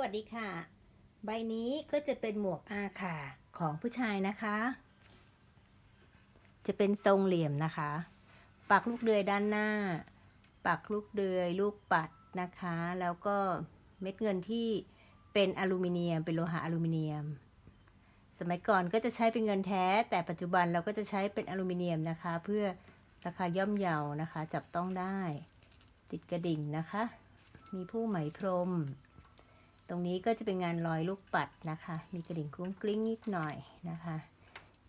วัสดีค่ะ ใบนี้ก็จะเป็นหมวกอาขาของผู้ชายนะคะ จะเป็นทรงเหลี่ยมนะคะ ปักลูกเดือยด้านหน้า ปักลูกเดือยลูกปัดนะคะ แล้วก็เม็ดเงินที่เป็นอลูมิเนียม เป็นโลหะอลูมิเนียม สมัยก่อนก็จะใช้เป็นเงินแท้ แต่ปัจจุบันเราก็จะใช้เป็นอลูมิเนียมนะคะ เพื่อราคาย่อมเยานะคะ จับต้องได้ ติดกระดิ่งนะคะ มีผู้ไหมพรม ตรงนี้ก็จะเป็นงานรอยลูกปัดนะคะ มีกระดิ่งกรุ้งกลิ้งนิดหน่อยนะคะ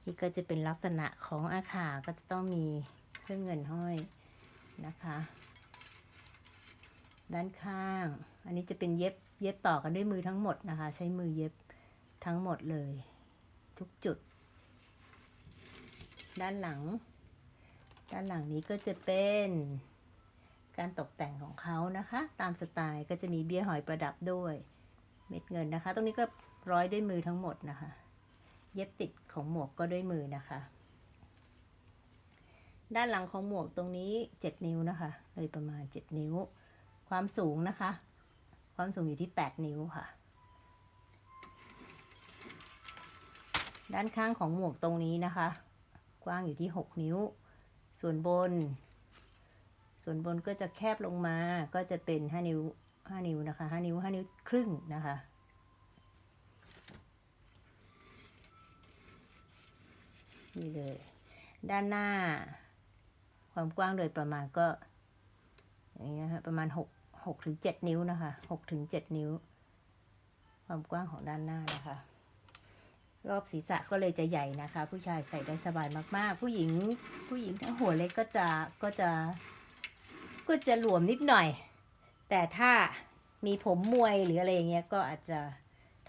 นี่ก็จะเป็นลักษณะของอาขาก็จะต้องมีเครื่องเงินห้อยนะคะ ด้านข้าง อันนี้จะเป็นเย็บเย็บต่อกันด้วยมือทั้งหมดนะคะ ใช้มือเย็บทั้งหมดเลย ทุกจุด ด้านหลัง ด้านหลังนี้ก็จะเป็นการตกแต่งของเขานะคะ ตามสไตล์ก็จะมีเบี้ยหอยประดับด้วย เม็ดเงินนะคะ ตรงนี้ก็ร้อยด้วยมือทั้งหมดนะคะ เย็บติดของหมวกก็ด้วยมือนะคะ ด้านหลังของหมวกตรงนี้ 7 นิ้วนะคะ โดยประมาณ 7 นิ้ว ความสูงนะคะ ความสูงอยู่ที่ 8 นิ้วค่ะ ด้านข้างของหมวกตรงนี้นะคะ กว้างอยู่ที่ 6 นิ้ว ส่วนบน ส่วนบนก็จะแคบลงมา ก็จะเป็น 5 นิ้ว 5นิ้วนะคะ5นิ้ว5นิ้วครึ่งนะคะนี่เลย ด้านหน้า ความกว้างโดยประมาณก็อย่างนี้นะคะประมาณ6 6ถึง7นิ้วนะคะ6ถึง7นิ้ว ความกว้างของด้านหน้านะคะ รอบศีรษะก็เลยจะใหญ่นะคะ ผู้ชายใส่ได้สบายมาก ๆ ผู้หญิงผู้หญิงทั้งหัวเล็กก็จะก็จะก็จะหลวมนิดหน่อย แต่ถ้ามีผมมวยหรืออะไรอย่างเงี้ยก็อาจจะ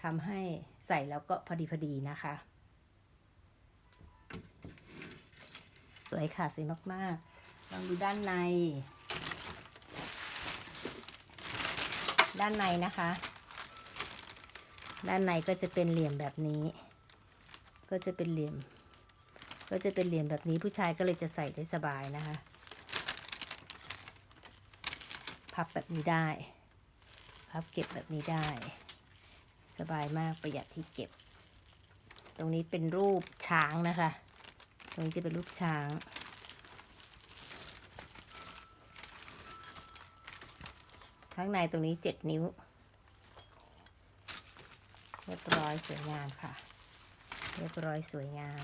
ทำให้ใส่แล้วก็พอดีพอดีนะคะ สวยค่ะ สวยมากๆ ลองดูด้านใน ด้านในนะคะ ด้านในก็จะเป็นเหลี่ยมแบบนี้ ก็จะเป็นเหลี่ยม ก็จะเป็นเหลี่ยมแบบนี้ผู้ชายก็เลยจะใส่ได้สบายนะคะ พับแบบนี้ได้ พับเก็บแบบนี้ได้ สบายมากประหยัดที่เก็บ ตรงนี้เป็นรูปช้างนะคะ ตรงนี้จะเป็นรูปช้าง ข้างในตรงนี้เจ็ดนิ้ว เรียบร้อยสวยงามค่ะ เรียบร้อยสวยงาม